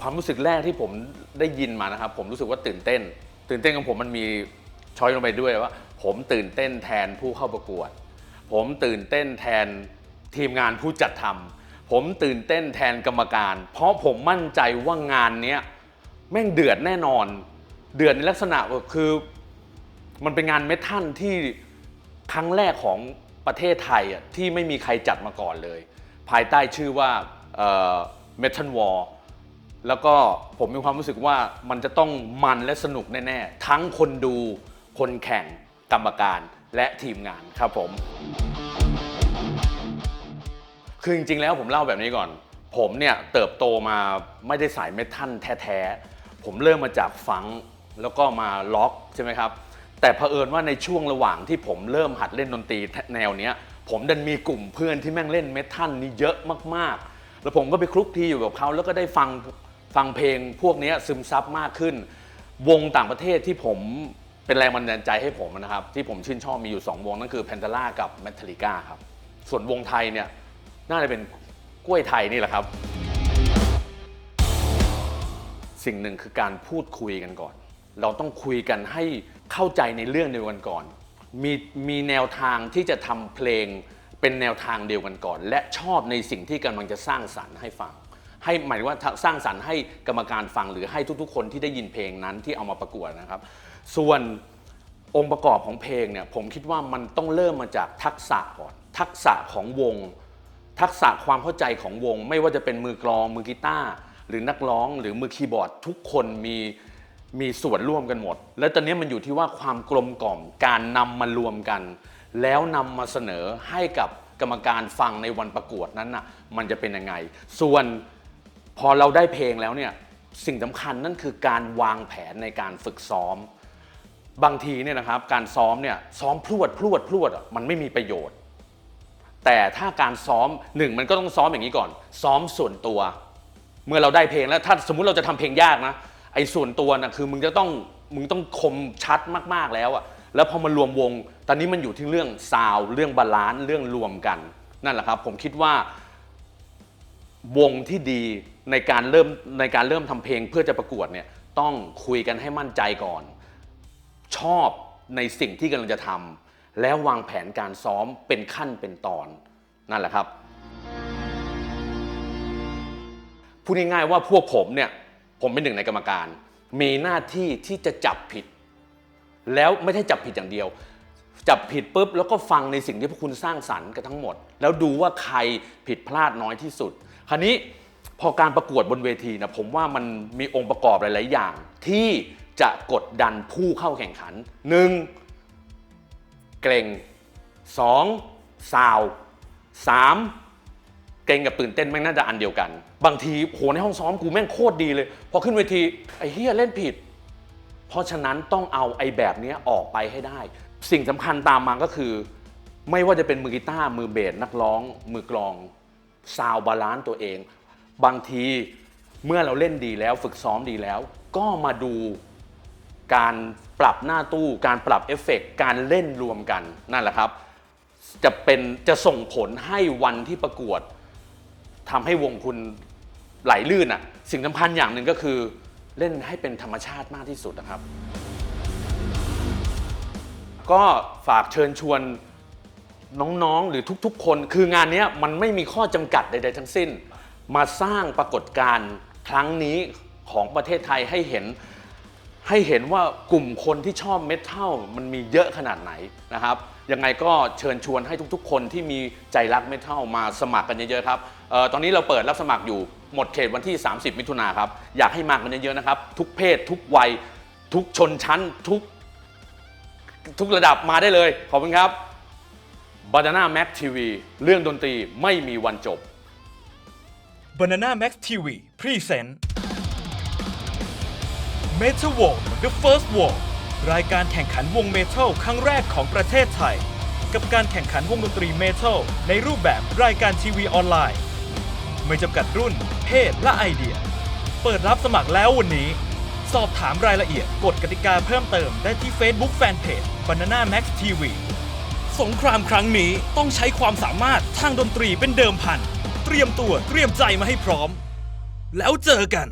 ความรู้สึกแรกที่ผมได้ยินมานะครับ ผมรู้สึกว่าตื่นเต้น ตื่นเต้นของผมมันมีช้อยลงไปด้วยว่า ผมตื่นเต้นแทนผู้เข้าประกวด ผมตื่นเต้นแทนทีมงานผู้จัดทำผมตื่นเต้นแทนกรรมการ เพราะผมมั่นใจว่างานเนี้ยแม่งเดือดแน่นอน เดือดในลักษณะว่าคือ มันเป็นงานเมทัลที่ครั้งแรกของประเทศไทยอะที่ไม่มีใครจัดมาก่อนเลย ภายใต้ชื่อว่าเมทัลวอล แล้วก็ผมมีความรู้สึกว่ามันจะต้องมันและสนุกแน่ๆ ทั้งคนดูคนแข่งกรรมการและทีมงานครับผม คือจริงๆแล้วผมเล่าแบบนี้ก่อน ผมเนี่ยเติบโตมาไม่ได้สายเมทัลแท้ๆ ผมเริ่มมาจากฟังแล้วก็มาล็อกใช่ไหมครับ แต่เผอิญว่าในช่วงระหว่างที่ผมเริ่มหัดเล่นดนตรีแนวเนี้ย ผมดันมีกลุ่มเพื่อนที่แม่งเล่นเมทัลนี่เยอะมากๆ แล้วผมก็ไปคลุกคลีอยู่กับเขาแล้วก็ได้ฟัง ฟังเพลงพวกนี้ซึมซับมากขึ้น วงต่างประเทศที่ผมเป็นแรงบันดาลใจให้ผมนะครับ ที่ผมชื่นชอบมีอยู่ 2 วง นั่นคือ p a n t a l a กับ Metallica ครับ ส่วนวงไทยเนี่ยน่าจะเป็นกล้วยไทยนี่แหละครับ สิ่งหนึ่งคือการพูดคุยกันก่อน เราต้องคุยกันให้เข้าใจในเรื่องเดียวกันก่อน มีมีแนวทางที่จะทำเพลงเป็นแนวทางเดียวกันก่อน และชอบในสิ่งที่กำลังจะสร้างสรรค์ให้ฟัง ให้หมายถึงว่าสร้างสรรค์ให้กรรมการฟังหรือให้ทุกๆ คนที่ได้ยินเพลงนั้นที่เอามาประกวดนะครับ ส่วนองค์ประกอบของเพลงเนี่ยผมคิดว่ามันต้องเริ่มมาจากทักษะก่อน ทักษะของวง ทักษะความเข้าใจของวง ไม่ว่าจะเป็นมือกลองมือกีตาร์หรือนักร้องหรือมือคีย์บอร์ด ทุกคนมีมีส่วนร่วมกันหมด แล้วตอนนี้มันอยู่ที่ว่าความกลมกล่อมการนำมารวมกัน แล้วนำมาเสนอให้กับกรรมการฟังในวันประกวดนั้นน่ะมันจะเป็นยังไง ส่วน พอเราได้เพลงแล้วเนี่ยสิ่งสำคัญนั่นคือการวางแผนในการฝึกซ้อม บางทีเนี่ยนะครับการซ้อมเนี่ยซ้อมพรวดพรวดพรวดมันไม่มีประโยชน์ แต่ถ้าการซ้อมหนึ่งมันก็ต้องซ้อมอย่างนี้ก่อน ซ้อมส่วนตัว เมื่อเราได้เพลงแล้วถ้าสมมุติเราจะทำเพลงยากนะไอ้ส่วนตัวนะคือมึงจะต้องมึงต้องคมชัดมากๆแล้วอะแล้วพอมารวมวง ตอนนี้มันอยู่ที่เรื่องซาวเรื่องบาลานซ์เรื่องรวมกัน นั่นแหละครับ ผมคิดว่า วงที่ดีในการเริ่มในการเริ่มทำเพลงเพื่อจะประกวดเนี่ยต้องคุยกันให้มั่นใจก่อน ชอบในสิ่งที่กำลังจะทำแล้ววางแผนการซ้อมเป็นขั้นเป็นตอนนั่นแหละครับพูดง่ายๆว่าพวกผมเนี่ยผมเป็นหนึ่งในกรรมการ มีหน้าที่ที่จะจับผิด แล้วไม่ใช่จับผิดอย่างเดียว จับผิดปุ๊บแล้วก็ฟังในสิ่งที่พวกคุณสร้างสรรค์กันทั้งหมด แล้วดูว่าใครผิดพลาดน้อยที่สุด คราวนี้พอการประกวดบนเวทีนะผมว่ามันมีองค์ประกอบหลาย ๆ อย่าง ที่จะกดดันผู้เข้าแข่งขัน 1. เกรง 2. ซาวสามเกรงกับตื่นเต้นแม่งน่าจะอันเดียวกัน บางทีโหในห้องซ้อมกูแม่งโคตรดีเลย พอขึ้นเวทีไอ้เฮียเล่นผิด เพราะฉะนั้นต้องเอาไอ้แบบนี้ออกไปให้ได้ สิ่งสำคัญตามมาก็คือ ไม่ว่าจะเป็นมือกีตาร์มือเบสนักร้อง มือกลอง ซาวบาลานซ์ตัวเอง บางทีเมื่อเราเล่นดีแล้วฝึกซ้อมดีแล้ว ก็มาดูการปรับหน้าตู้ การปรับเอฟเฟกต์การเล่นรวมกันนั่นแหละครับ จะเป็นจะส่งผลให้วันที่ประกวดทำให้วงคุณไหลลื่นอะสิ่งสำคัญอย่างหนึ่งก็คือเล่นให้เป็นธรรมชาติมากที่สุดนะครับ ก็ฝากเชิญชวน น้องๆ หรือทุกๆ คน คืองานเนี้ยมันไม่มีข้อจำกัดใด ๆ ทั้งสิ้น มาสร้างปรากฏการณ์ครั้งนี้ของประเทศไทยให้เห็น ให้เห็นว่ากลุ่มคนที่ชอบเมทัลมันมีเยอะขนาดไหนนะครับ ยังไงก็เชิญชวนให้ทุกๆ คนที่มีใจรักเมทัลมาสมัครกันเยอะๆครับเออตอนนี้เราเปิดรับสมัครอยู่หมดเขตวันที่ 30 มิถุนาครับ อยากให้มากันเยอะๆนะครับ ทุกเพศทุกวัย ทุกชนชั้นทุกทุกระดับมาได้เลย ขอบคุณครับ Banana Mac TV เรื่องดนตรีไม่มีวันจบ Banana Max TV Present Metal War The First War รายการแข่งขันวงเมทัลครั้งแรกของประเทศไทย กับการแข่งขันวงดนตรีเมทัลในรูปแบบรายการทีวีออนไลน์ ไม่จำกัดรุ่น เพศและไอเดีย เปิดรับสมัครแล้ววันนี้ สอบถามรายละเอียดกฎกติกาเพิ่มเติมได้ที่ Facebook Fanpage Banana Max TV สงครามครั้งนี้ต้องใช้ความสามารถทางดนตรีเป็นเดิมพัน เตรียมตัวเตรียมใจมาให้พร้อม แล้วเจอกัน